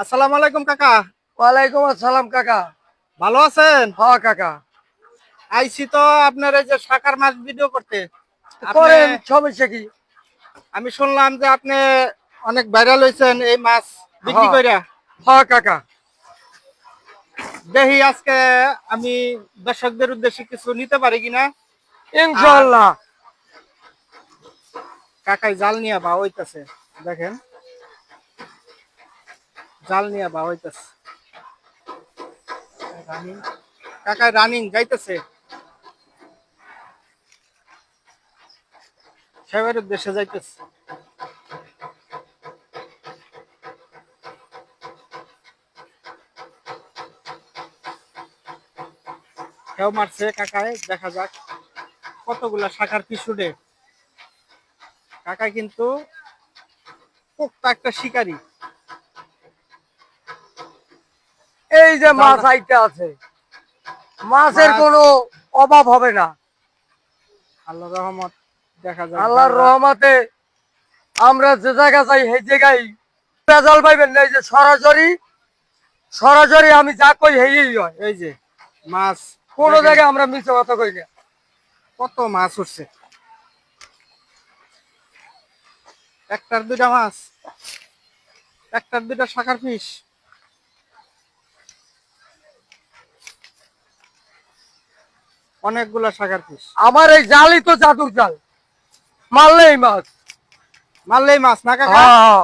আসসালামু আলাইকুম কাকা। ওয়ালাইকুম আসসালাম কাকা। ভালো আছেন? হ কাকা। আইসি তো আপনার এই যে শাকার মাছ ভিডিও করতে। করেন সমস্যা কি? আমি শুনলাম যে আপনি অনেক ভাইরাল হয়েছেন এই মাছ বিক্রি হ্যাঁ। কইরা। হ কাকা। দেখি আজকে আমি দর্শকদের উদ্দেশ্যে কিছু নিতে পারি কিনা। ইনশাল্লাহ কাকাই জাল নিয়ে বা হইতাছে দেখেন। জাল নিয়ে বা হইতাছে। কাকায় রানিং যাইতেছে। সাহেবের উদ্দেশ্যে যাইতেছে। কেউ মারছে কাকায় দেখা যাক কতগুলা শাখার পিছুড়ে কাকা কিন্তু পোক্তা একটা শিকারী। এই যে মাছ আইতে আছে মাছের মাছ- কোনো অভাব হবে না। আল্লাহ রহমত দেখা যায় আল্লাহর রহমতে আমরা যে জায়গা যাই সেই জায়গায় পেজাল পাইবেন না। এই যে সরাসরি সরাসরি আমি যা কই হেই হয়। এই যে মাছ কোনো জায়গায় আমরা মিছে কথা কই না। কত মাছ উঠছে। একটার দুইটা মাছ একটার দুইটা শাখার পিস অনেকগুলা শাখার পিস আমার এই জালই তো জাদুর জাল। মারলেই মাছ। মারলেই মাছ না কাকা? হ্যাঁ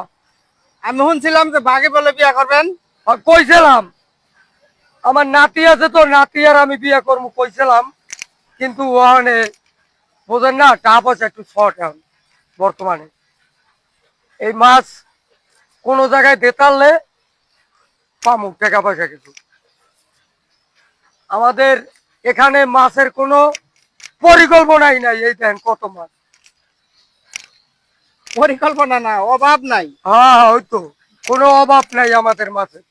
আমি শুনছিলাম যে বাঘে বলে বিয়া করবেন। কইছিলাম আমার নাতি আছে তো নাতি আর আমি বিয়া করব কইছিলাম। কিন্তু ওখানে বোঝেন না টাপ আছে একটু শর্ট এখন বর্তমানে। এই মাছ কোনো জায়গায় দেতাললে পামুক টাকা পয়সা কিছু। আমাদের এখানে মাছের কোনো পরিকল্পনাই নাই এই দেন কত মাছ। পরিকল্পনা না অভাব নাই। হ্যাঁ হ্যাঁ ওই তো। কোনো অভাব নাই আমাদের মাছের।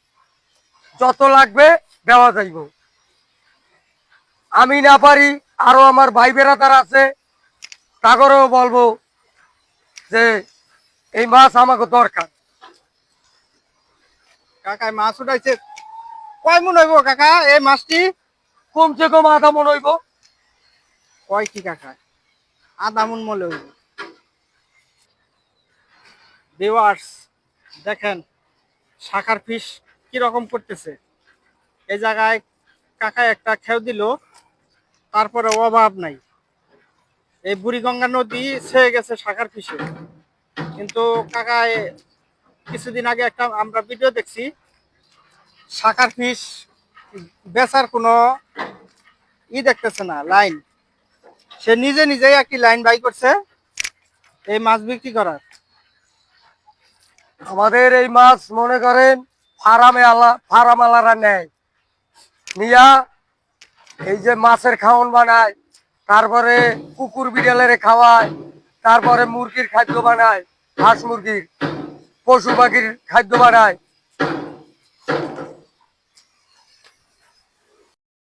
যত লাগবে দেওয়া যাইব। আমি না পারি আরও আমার ভাই বেড়াদার আছে তাগরেও বলব যে এই মাছ আমাকে দরকার। কাকায় মাছ উঠাইছে। কয় মন হইব কাকা এই মাছটি? কমসে কম আধা মন হইব। কয় কি কাকা? আধা মন মলে হইব। ভিউয়ার্স দেখেন শাখার ফিশ কি রকম করতেছে? এই জায়গায় কাকা একটা খেউ দিল তারপরে অভাব নাই। এই বুড়িগঙ্গা নদী ছেয়ে গেছে শাখার ফিশে কিন্তু কাকায় কিছুদিন আগে একটা আমরা ভিডিও দেখছি শাখার ফিশ বেচার কোনো ই দেখতেছে না লাইন সে নিজে নিজেই একটি লাইন বাই করছে, এই মাছ বিক্রি করার। আমাদের এই মাছ, মনে করেন, ফারামে আলা ফারাম আলারা নেয়। নিয়া এই যে মাছের খাওয়ান বানায়, তারপরে কুকুর বিড়ালের খাওয়ায়, তারপরে মুরগির খাদ্য বানায়, হাঁস মুরগির, পশু পাখির খাদ্য বানায়।